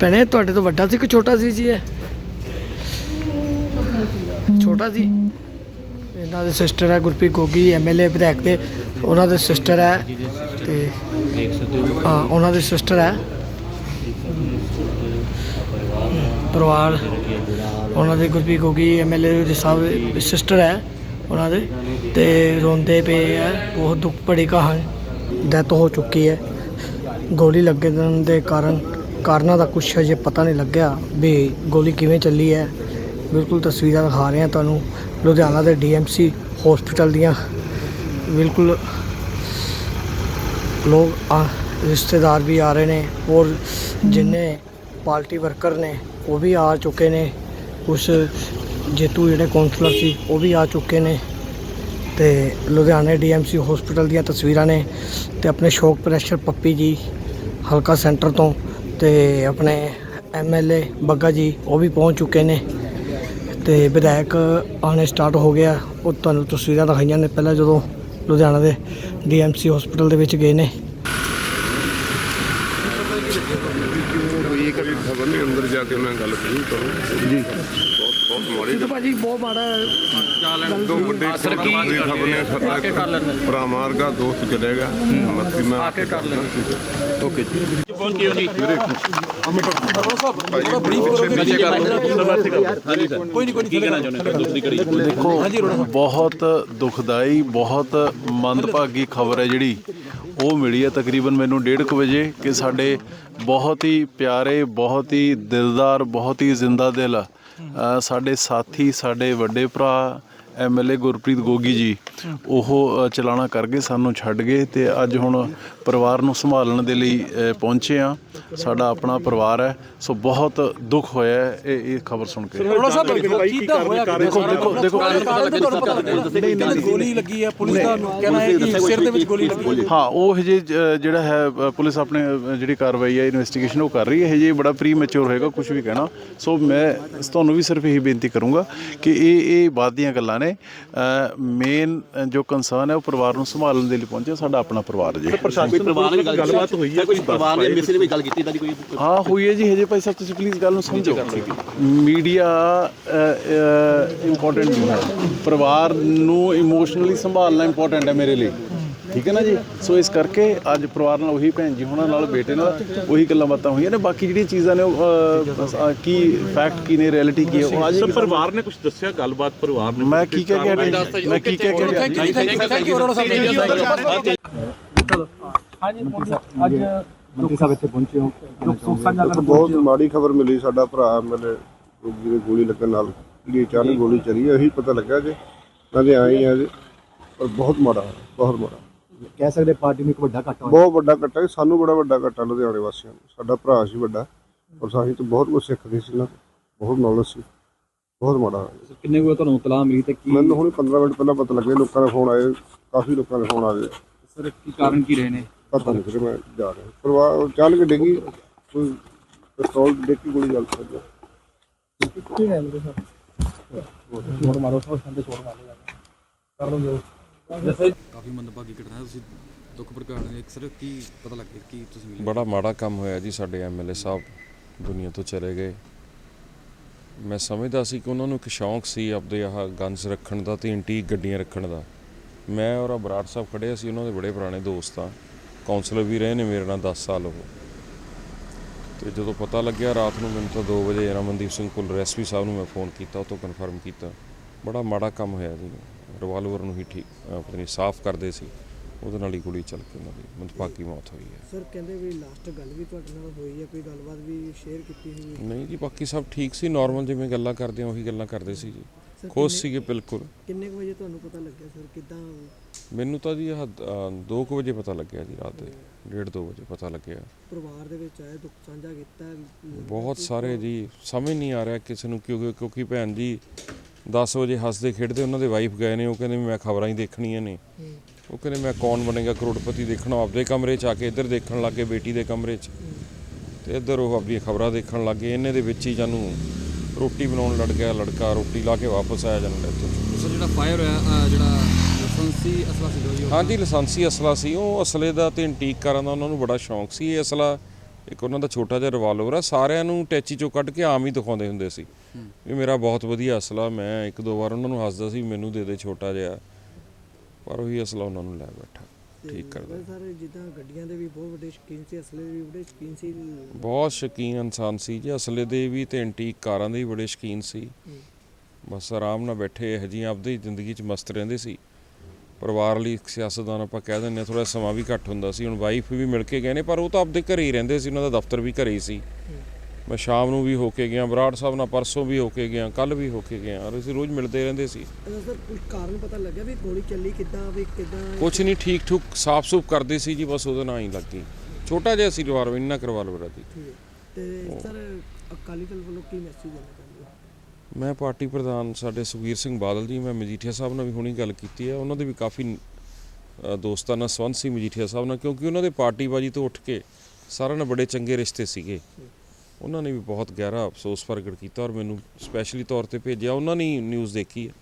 ਭੈਣੇ, ਤੁਹਾਡੇ ਤੋਂ ਵੱਡਾ ਸੀ ਕਿ ਛੋਟਾ ਸੀ ਜੀ ਇਹ? ਛੋਟਾ ਸੀ। ਇਹਨਾਂ ਦੇ ਸਿਸਟਰ ਹੈ ਗੁਰਪ੍ਰੀਤ ਗੋਗੀ ਐਮਐਲਏ ਵਿਧਾਇਕ ਦੇ। ਉਹਨਾਂ ਦੇ ਸਿਸਟਰ ਹੈ ਤੇ ਹਾਂ, ਉਹਨਾਂ ਦੇ ਸਿਸਟਰ ਹੈ। ਪਰਿਵਾਰ। ਉਹਨਾਂ ਦੇ ਗੁਰਪ੍ਰੀਤ ਗੋਗੀ ਐਮਐਲਏ ਦੇ ਸਾਹਿਬ ਸਿਸਟਰ ਹੈ। ਉਹਨਾਂ ਦੇ, ਤੇ ਰੋਂਦੇ ਪਏ ਹੈ ਬਹੁਤ ਦੁੱਖ ਭਰੀ ਕਹਾਣੀ। ਡੈਥ ਹੋ ਚੁੱਕੀ ਹੈ। ਗੋਲੀ ਲੱਗਣ ਦੇ ਕਾਰਨ, ਕਾਰਨਾਂ ਦਾ ਕੁਛ ਅਜੇ ਪਤਾ ਨਹੀਂ ਲੱਗਿਆ ਵੀ ਗੋਲੀ ਕਿਵੇਂ ਚੱਲੀ ਹੈ। ਬਿਲਕੁਲ ਤਸਵੀਰਾਂ ਦਿਖਾ ਰਹੇ ਹਾਂ ਤੁਹਾਨੂੰ। ਲੁਧਿਆਣਾ ਦੇ ਡੀਐਮਸੀ ਹਸਪੀਟਲ ਦੀਆਂ। ਬਿਲਕੁਲ ਲੋਕ ਆ ਰਿਸ਼ਤੇਦਾਰ ਵੀ ਆ ਰਹੇ ਨੇ ਔਰ ਜਿੰਨੇ ਪਾਰਟੀ ਵਰਕਰ ਨੇ, ਉਹ ਵੀ ਆ ਚੁੱਕੇ ਨੇ। ਕੁਛ ਜੇਤੂ ਜਿਹੜੇ ਕਾਉਂਸਲਰ ਸੀ ਉਹ ਵੀ ਆ ਚੁੱਕੇ ਨੇ ਤੇ ਲੁਧਿਆਣੇ ਡੀਐਮਸੀ ਹਸਪੀਟਲ ਦੀਆਂ ਤਸਵੀਰਾਂ ਨੇ ਤੇ ਆਪਣੇ ਸ਼ੋਕ ਪ੍ਰੈਸ਼ਰ ਪੱਪੀ ਜੀ ਹਲਕਾ ਸੈਂਟਰ ਤੋਂ ਤੇ ਆਪਣੇ ਐਮਐਲਏ ਬੱਗਾ ਜੀ ਉਹ ਵੀ ਪਹੁੰਚ ਚੁੱਕੇ ਨੇ ਤੇ ਵਿਧਾਇਕ ਆਣੇ ਸਟਾਰਟ ਹੋ ਗਿਆ। ਉਹ ਤੁਹਾਨੂੰ ਤਸਵੀਰਾਂ ਦਿਖਾਈਆਂ ਨੇ ਪਹਿਲਾਂ ਜਦੋਂ ਲੁਧਿਆਣਾ ਦੇ ਡੀਐਮਸੀ ਹਸਪੀਟਲ ਦੇ ਵਿੱਚ ਗਏ ਨੇ। ਹੋਈ ਕਰੀ ਖਬਰ ਨਹੀਂ ਅੰਦਰ ਜਾ ਕੇ ਮੈਂ ਗੱਲ ਕਰੀ ਕਰੂੰ। ਜੀ। ਬਹੁਤ ਭਾਜੀ ਬਹੁਤ ਮਾੜਾ ਦੋ ਵੱਡੇ ਅਸਰ ਕੀ ਦੋਸਤ ਚਲੇਗਾ। ਮੱਤੀ ਮੈਂ ਆ ਕੇ ਕਰ ਲੈਣਾ ਓਕੇ ਜੀ। ਪਹੁੰਚੀ ਬਹੁਤ ਦੁਖਦਾਈ ਬਹੁਤ ਮੰਦਭਾਗੀ ਖਬਰ ਹੈ ਜਿਹੜੀ। ਉਹ ਮਿਲੀ ਹੈ ਤਕਰੀਬਨ ਮੈਨੂੰ 1:30 ਵਜੇ ਕਿ ਸਾਡੇ ਬਹੁਤ ਹੀ ਪਿਆਰੇ ਬਹੁਤ ਹੀ ਦਿਲਦਾਰ ਬਹੁਤ ਹੀ ਜ਼ਿੰਦਾ ਦਿਲ ਸਾਡੇ ਸਾਥੀ ਸਾਡੇ ਵੱਡੇ ਭਰਾ ਐਮਐਲਏ ਗੁਰਪ੍ਰੀਤ ਗੋਗੀ ਜੀ ਉਹ ਚਲਾਣਾ ਕਰ ਗਏ ਸਾਨੂੰ ਛੱਡ ਗਏ ਤੇ ਅੱਜ ਹੁਣ ਪਰਿਵਾਰ ਨੂੰ ਸੰਭਾਲਣ ਦੇ ਲਈ ਪਹੁੰਚੇ ਆ ਸਾਡਾ ਆਪਣਾ ਪਰਿਵਾਰ ਹੈ ਸੋ ਬਹੁਤ ਦੁੱਖ ਹੋਇਆ ਇਹ ਇਹ ਖਬਰ ਸੁਣ ਕੇ। ਦੇਖੋ ਦੇਖੋ ਦੇਖੋ ਗੋਲੀ ਲੱਗੀ ਹੈ ਪੁਲਿਸ ਦਾ ਕਹਿਣਾ ਹੈ ਕਿ ਸਿਰ ਦੇ ਵਿੱਚ ਗੋਲੀ ਲੱਗੀ ਹੈ। ਉਹ ਹਜੇ ਜਿਹੜਾ ਹੈ ਪੁਲਿਸ ਆਪਣੇ ਜਿਹੜੀ ਕਾਰਵਾਈ ਹੈ ਇਨਵੈਸਟੀਗੇਸ਼ਨ ਉਹ ਕਰ ਰਹੀ ਹੈ ਹਜੇ ਬੜਾ ਪ੍ਰੀ ਮੈਚੁਰ ਹੋਏਗਾ ਕੁਝ ਵੀ ਕਹਿਣਾ। ਸੋ ਮੈਂ ਤੁਹਾਨੂੰ ਵੀ ਸਿਰਫ ਇਹੀ ਬੇਨਤੀ ਕਰੂੰਗਾ ਕਿ ਇਹ ਇਹ ਬਾਅਦ ਦੀਆਂ ਗੱਲਾਂ ਨੇ ਮੇਨ ਜੋ ਕੰਸਰਨ ਹੈ ਉਹ ਪਰਿਵਾਰ ਨੂੰ ਸੰਭਾਲਣ ਦੇ ਲਈ ਪਹੁੰਚਿਆ ਸਾਡਾ ਆਪਣਾ ਪਰਿਵਾਰ ਜੀ। ਕੋਈ ਪਰਿਵਾਰ ਨਾਲ ਗੱਲਬਾਤ ਹੋਈ ਹੈ? ਕੋਈ ਪਰਿਵਾਰ ਦੇ ਮਿਸਰ ਵੀ ਗੱਲ ਕੀਤੀ ਤਾਂ ਕੋਈ ਹਾਂ ਹੋਈ ਹੈ ਜੀ ਹਜੇ ਭਾਈ ਸਾਹਿਬ ਤੁਸੀਂ ਪਲੀਜ਼ ਗੱਲ ਨੂੰ ਸਮਝੋ। ਮੀਡੀਆ ਇੰਪੋਰਟੈਂਟ ਨਹੀਂ ਹੈ। ਪਰਿਵਾਰ ਨੂੰ ਇਮੋਸ਼ਨਲੀ ਸੰਭਾਲਣਾ ਇੰਪੋਰਟੈਂਟ ਹੈ ਮੇਰੇ ਲਈ। ਠੀਕ ਹੈ ਨਾ ਜੀ? ਸੋ ਇਸ ਕਰਕੇ ਅੱਜ ਪਰਿਵਾਰ ਨਾਲ ਉਹੀ ਭੈਣ ਜੀ ਹੋਣਾ ਨਾਲ ਬੇਟੇ ਨਾਲ ਉਹੀ ਗੱਲਾਂ ਬਾਤਾਂ ਹੋਈਆਂ ਨੇ। ਬਾਕੀ ਜਿਹੜੀਆਂ ਚੀਜ਼ਾਂ ਨੇ ਉਹ ਕੀ ਫੈਕਟ ਕੀ ਨੇ ਰਿਐਲਿਟੀ ਕੀ ਹੈ ਉਹ ਅੱਜ ਪਰਿਵਾਰ ਨੇ ਕੁਝ ਦੱਸਿਆ? ਗੱਲਬਾਤ ਪਰਿਵਾਰ ਨੇ ਮੈਂ ਕੀ ਕਹਿ ਕੇ ਹਟਿਆ? ਮੈਂ ਕੀ ਕਹਿ ਕੇ ਹਟਿਆ? Thank you thank you Arora ਸਾਹਿਬ ਬਹੁਤ ਮਾੜੀ ਖਬਰ ਮਿਲੀ ਸਾਡਾ ਭਰਾ ਮੇਰੇ ਰੋਗੀ ਦੇ ਗੋਲੀ ਲੱਗਣ ਨਾਲ ਜਿਹੜੀ ਅਚਾਨਕ ਗੋਲੀ ਚੱਲੀ ਹੈ ਇਹੀ ਪਤਾ ਲੱਗਾ ਜੇ। ਨਾਲੇ ਆਏ ਆ ਜੀ। ਪਰ ਬਹੁਤ ਮਾੜਾ ਬਹੁਤ ਮਾੜਾ। ਕਹਿ ਸਕਦੇ ਪਾਰਟੀ ਨੂੰ ਇੱਕ ਵੱਡਾ ਘਾਟਾ ਹੋਇਆ ਬਹੁਤ ਵੱਡਾ ਘਟਾ ਹੈ ਸਾਨੂੰ ਬੜਾ ਵੱਡਾ ਘਟਾ ਲੁਧਿਆਣੇ ਵਾਸੀਆਂ ਨੂੰ। ਸਾਡਾ ਭਰਾ ਸੀ ਵੱਡਾ ਔਰ ਸਾਹੀਂ ਤੋਂ ਬਹੁਤ ਕੁਝ ਸਿੱਖਦੇ ਸੀ ਨਾ ਬਹੁਤ ਨੌਲੇਜ ਸੀ ਬਹੁਤ ਮਾੜਾ ਹੋਇਆ। ਕਿੰਨੇ ਕੋ ਤੁਹਾਨੂੰ ਇਤਲਾਹ ਮਿਲੀ ਤੇ ਕੀ ਮੈਨੂੰ ਹੁਣ 15 ਮਿੰਟ ਪਹਿਲਾਂ ਪਤਾ ਲੱਗਿਆ ਲੋਕਾਂ ਦੇ ਫੋਨ ਆਏ ਕਾਫੀ ਲੋਕਾਂ ਦੇ ਫੋਨ ਆ ਗਏ। ਸਰ ਕੀ ਕਾਰਨ ਕੀ ਰਹੇ ਨੇ? ਪਤਾ ਨਹੀਂ ਫਿਰ ਮੈਂ ਜਾ ਰਿਹਾ। ਪਰਿਵਾਰ ਚੱਲ ਕੇ ਡਿੱਗੀ ਕੋਈ ਪਿਸਤੌਲ ਡਿੱਗ ਕੇ ਗੋਲੀ ਚੱਲ ਸਕਦੀ ਛੋੜ ਮਾਰੋ ਸਭ ਸੰਦੇ ਛੋੜ ਮਾਰੋ। ਕਰ ਲਓ ਜੋ। ਕਾਫੀ ਮੰਦਭਾਗੀ ਘਟਨਾ ਹੈ। ਤੁਸੀਂ ਦੁੱਖ ਪ੍ਰਗਟ ਨੇ ਸਰ ਕੀ ਪਤਾ ਲੱਗਿਆ ਕੀ ਤੁਸੀਂ ਮਿਲੇ? ਬੜਾ ਮਾੜਾ ਕੰਮ ਹੋਇਆ ਜੀ ਸਾਡੇ ਐਮਐਲਏ ਸਾਹਿਬ ਦੁਨੀਆ ਤੋਂ ਚਲੇ ਗਏ। ਮੈਂ ਸਮਝਦਾ ਸੀ ਕਿ ਉਹਨਾਂ ਨੂੰ ਇੱਕ ਸ਼ੌਂਕ ਸੀ ਆਪਦੇ ਆਹ ਗਨਸ ਰੱਖਣ ਦਾ ਤੇ ਇੰਟੀਕ ਗੱਡੀਆਂ ਰੱਖਣ ਦਾ। ਮੈਂ ਔਰ ਬਰਾੜ ਸਾਹਿਬ ਖੜੇ ਸੀ ਉਹਨਾਂ ਦੇ ਬੜੇ ਪੁਰਾਣੇ ਦੋਸਤ ਆ ਕਾਉਂਸਲਰ ਵੀ ਰਹੇ ਨੇ ਮੇਰੇ ਨਾਲ 10 ਸਾਲ ਉਹ। ਤੇ ਜਦੋਂ ਪਤਾ ਲੱਗਿਆ ਰਾਤ ਨੂੰ ਮੈਨੂੰ ਤਾਂ 2 ਵਜੇ ਰਮਨਦੀਪ ਸਿੰਘ ਕੁਲ ਐਸਪੀ ਸਾਹਿਬ ਨੂੰ ਮੈਂ ਫੋਨ ਕੀਤਾ, ਉਹ ਤੋਂ ਕਨਫਰਮ ਕੀਤਾ। ਬੜਾ ਮਾੜਾ ਕੰਮ ਹੋਇਆ ਜੀ। ਰਿਵਾਲਵਰ ਨੂੰ ਹੀ ਠੀਕ ਆਪਣੀ ਸਾਫ਼ ਕਰਦੇ ਸੀ ਉਹਦੇ ਨਾਲ ਹੀ ਗੋਲੀ ਚੱਲ ਕੇ ਉਹਨਾਂ ਦੀ ਮੰਦਭਾਗੀ ਮੌਤ ਹੋਈ ਹੈ। ਸਰ ਕਹਿੰਦੇ ਵੀ ਲਾਸਟ ਗੱਲ ਵੀ ਤੁਹਾਡੇ ਨਾਲ ਹੋਈ ਹੈ ਕੋਈ ਗੱਲਬਾਤ ਵੀ ਸ਼ੇਅਰ ਕੀਤੀ ਹੋਈ ਨਹੀਂ ਜੀ ਬਾਕੀ ਸਭ ਠੀਕ ਸੀ ਨਾਰਮਲ ਜਿਵੇਂ ਗੱਲਾਂ ਕਰਦੇ ਆ ਉਹੀ ਗੱਲਾਂ ਕਰਦੇ ਸੀ ਜੀ। ਖੁਸ਼ ਸੀਗੇ ਬਿਲਕੁਲ। ਕਿੰਨੇ ਕੁ ਵਜੇ ਤੁਹਾਨੂੰ ਪਤਾ ਲੱਗਿਆ ਸਰ ਕਿਦਾਂ? ਮੈਨੂੰ ਤਾਂ ਜੀ ਆਹ 2 ਵਜੇ ਪਤਾ ਲੱਗਿਆ ਜੀ ਰਾਤ ਦੇ 1:30 ਵਜੇ ਪਤਾ ਲੱਗਿਆ। ਪਰਿਵਾਰ ਦੇ ਵਿੱਚ ਆਏ ਦੁੱਖ ਸਾਂਝਾ ਕੀਤਾ? ਬਹੁਤ ਸਾਰੇ ਜੀ ਸਮਝ ਨਹੀਂ ਆ ਰਿਹਾ ਕਿਸੇ ਨੂੰ ਕਿਉਂਕਿ ਕਿਉਂਕਿ ਭੈਣ ਜੀ 10 ਵਜੇ ਹੱਸਦੇ ਖੇਡਦੇ ਉਹਨਾਂ ਦੇ ਵਾਈਫ ਗਏ ਨੇ ਉਹ ਕਹਿੰਦੇ ਮੈਂ ਖਬਰਾਂ ਹੀ ਦੇਖਣੀਆਂ ਨੇ। ਉਹ ਕਹਿੰਦੇ ਮੈਂ ਕੌਣ ਬਣੇਗਾ ਕਰੋੜਪਤੀ ਦੇਖਣਾ ਆਪਦੇ ਕਮਰੇ 'ਚ ਆ ਕੇ ਇੱਧਰ ਦੇਖਣ ਲੱਗੇ ਬੇਟੀ ਦੇ ਕਮਰੇ 'ਚ। ਤੇ ਇੱਧਰ ਉਹ ਆਪਣੀਆਂ ਖਬਰਾਂ ਦੇਖਣ ਲੱਗੇ ਇਹਨੇ ਦੇ ਵਿੱਚ ਹੀ ਜਾਨੂੰ ਰੋਟੀ ਬਣਾਉਣ ਲੜ ਗਿਆ ਲੜਕਾ ਰੋਟੀ ਲਾ ਕੇ ਵਾਪਸ ਆਇਆ ਜਨ। ਸਰ ਜਿਹੜਾ ਫਾਇਰ ਹੋਇਆ ਜਿਹੜਾ ਲਾਇਸੈਂਸੀ ਅਸਲਾ ਸੀ ਉਹ? ਹਾਂਜੀ ਲਾਇਸੈਂਸੀ ਅਸਲਾ ਸੀ। ਉਹ ਅਸਲੇ ਦਾ ਤੇ ਇੰਟੀਕ ਕਰਨ ਦਾ ਉਹਨਾਂ ਨੂੰ ਬੜਾ ਸ਼ੌਂਕ ਸੀ ਇਹ ਅਸਲਾ ਇੱਕ ਉਹਨਾਂ ਦਾ ਛੋਟਾ ਜਿਹਾ ਰਿਵਾਲਵਰ ਆ ਸਾਰਿਆਂ ਨੂੰ ਟੈਚੀ ਚੋਂ ਕੱਢ ਕੇ ਆਮ ਹੀ ਦਿਖਾਉਂਦੇ ਹੁੰਦੇ ਸੀ। ਇਹ ਮੇਰਾ ਬਹੁਤ ਵਧੀਆ ਅਸਲਾ ਮੈਂ ਇੱਕ ਦੋ ਵਾਰ ਉਹਨਾਂ ਨੂੰ ਹੱਸਦਾ ਸੀ ਮੈਨੂੰ ਦੇ ਦੇ ਛੋਟਾ ਜਿਹਾ। ਪਰ ਉਹੀ ਅਸਲਾ ਉਹਨਾਂ ਨੂੰ ਲੈ ਬੈਠਾ। ਠੀਕ ਕਰਦਾ। ਸਰ ਜਿੱਦਾਂ ਗੱਡੀਆਂ ਦੇ ਵੀ ਬਹੁਤ ਵੱਡੇ ਸ਼ੌਕੀਨ ਸੀ ਅਸਲੇ ਦੇ ਵੀ ਬੜੇ ਸ਼ੌਕੀਨ ਸੀ। ਬਹੁਤ ਸ਼ੌਕੀਨ ਇਨਸਾਨ ਸੀ ਜੀ। ਅਸਲੇ ਦੇ ਵੀ ਤੇ ਐਂਟੀਕ ਕਾਰਾਂ ਦੇ ਵੀ ਬੜੇ ਸ਼ੌਕੀਨ ਸੀ। ਬਸ ਆਰਾਮ ਨਾਲ ਬੈਠੇ ਇਹੋ ਜਿਹੀਆਂ ਆਪਦੀ ਜ਼ਿੰਦਗੀ 'ਚ ਮਸਤ ਰਹਿੰਦੇ ਸੀ। ਪਰਿਵਾਰ ਲਈ ਸਿਆਸਤਦਾਨ ਆਪਾਂ ਕਹਿ ਦਿੰਦੇ ਥੋੜਾ ਸਮਾਂ ਵੀ ਘੱਟ ਹੁੰਦਾ ਸੀ। ਹੁਣ ਵਾਈਫ ਵੀ ਮਿਲ ਕੇ ਗਏ ਨੇ ਪਰ ਉਹ ਤਾਂ ਆਪਦੇ ਘਰੇ ਹੀ ਰਹਿੰਦੇ ਸੀ ਉਹਨਾਂ ਦਾ ਦਫ਼ਤਰ ਵੀ ਘਰੇ ਹੀ ਸੀ। ਮੈਂ ਸ਼ਾਮ ਨੂੰ ਵੀ ਹੋ ਕੇ ਗਿਆ ਬਰਾੜ ਸਾਹਿਬ ਨਾਲ ਪਰਸੋਂ ਵੀ ਹੋ ਕੇ ਗਿਆ ਕੱਲ ਵੀ ਹੋ ਕੇ ਗਿਆ ਔਰ ਅਸੀਂ ਰੋਜ਼ ਮਿਲਦੇ ਰਹਿੰਦੇ ਸੀ। ਸਰ ਕੁਝ ਕਾਰਨ ਪਤਾ ਲੱਗਿਆ ਵੀ ਗੋਲੀ ਚੱਲੀ ਕਿੱਦਾਂ ਵੀ ਕਿੱਦਾਂ? ਕੁਛ ਨਹੀਂ ਠੀਕ ਠੁਕ ਸਾਫ਼ ਸੂਫ ਕਰਦੇ ਸੀ ਜੀ ਬਸ ਉਹਦੇ ਨਾਲ ਹੀ ਲੱਗ ਛੋਟਾ ਜਿਹਾ ਸੀ ਰਿਵਾਲਵਰ ਇੰਨਾ ਕਰਵਾਲਵਰ ਸੀ ਠੀਕ ਹੈ। ਤੇ ਸਰ ਅਕਾਲੀ ਦਲ ਵੱਲੋਂ ਕੀ ਮੈਸੇਜ ਦੇਣਾ ਚਾਹੁੰਦੇ ਹੋ? ਮੈਂ ਪਾਰਟੀ ਪ੍ਰਧਾਨ ਸਾਡੇ ਸੁਖਬੀਰ ਸਿੰਘ ਬਾਦਲ ਜੀ ਮੈਂ ਮਜੀਠੀਆ ਸਾਹਿਬ ਨਾਲ ਵੀ ਹੁਣੀ ਗੱਲ ਕੀਤੀ ਹੈ ਉਹਨਾਂ ਦੇ ਵੀ ਕਾਫੀ ਅ, ਦੋਸਤਾਨਾ ਸੰਬੰਧ ਸੀ ਮਜੀਠੀਆ ਸਾਹਿਬ ਨਾਲ ਕਿਉਂਕਿ ਉਹਨਾਂ ਦੇ ਪਾਰਟੀਬਾਜੀ ਤੋਂ ਉੱਠ ਕੇ ਸਾਰਿਆਂ ਨਾਲ ਬੜੇ ਚੰਗੇ ਰਿਸ਼ਤੇ ਸੀਗੇ। ਉਹਨਾਂ ਨੇ ਵੀ ਬਹੁਤ ਗਹਿਰਾ ਅਫਸੋਸ ਪ੍ਰਗਟ ਕੀਤਾ ਔਰ ਮੈਨੂੰ ਸਪੈਸ਼ਲੀ ਤੌਰ ਤੇ ਭੇਜਿਆ। ਉਹਨਾਂ ਨੇ ਨਿਊਜ਼ ਦੇਖੀ ਹੈ।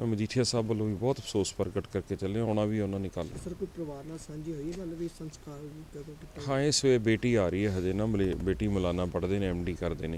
ਮੈਂ ਮਜੀਠੀਆ ਸਾਹਿਬ ਵੱਲੋਂ ਵੀ ਬਹੁਤ ਅਫਸੋਸ ਪ੍ਰਗਟ ਕਰਕੇ ਚੱਲੇ ਆਉਣਾ ਵੀ ਉਹਨਾਂ ਨੇ ਕੱਲ ਸਰ ਕੋਈ ਪਰਿਵਾਰ ਨਾਲ ਸਾਂਝੀ ਹੋਈ ਮਤਲਬ ਵੀ? ਸੰਸਕਾਰ ਕਦੋਂ ਕੀਤਾ ਹਾਂ ਇਸ ਵੇ ਬੇਟੀ ਆ ਰਹੀ ਹੈ ਹਜੇ ਨਾ ਬੇਟੀ ਮਲਾਨਾ ਪੜ੍ਹਦੇ ਨੇ ਐਮਡੀ ਕਰਦੇ ਨੇ।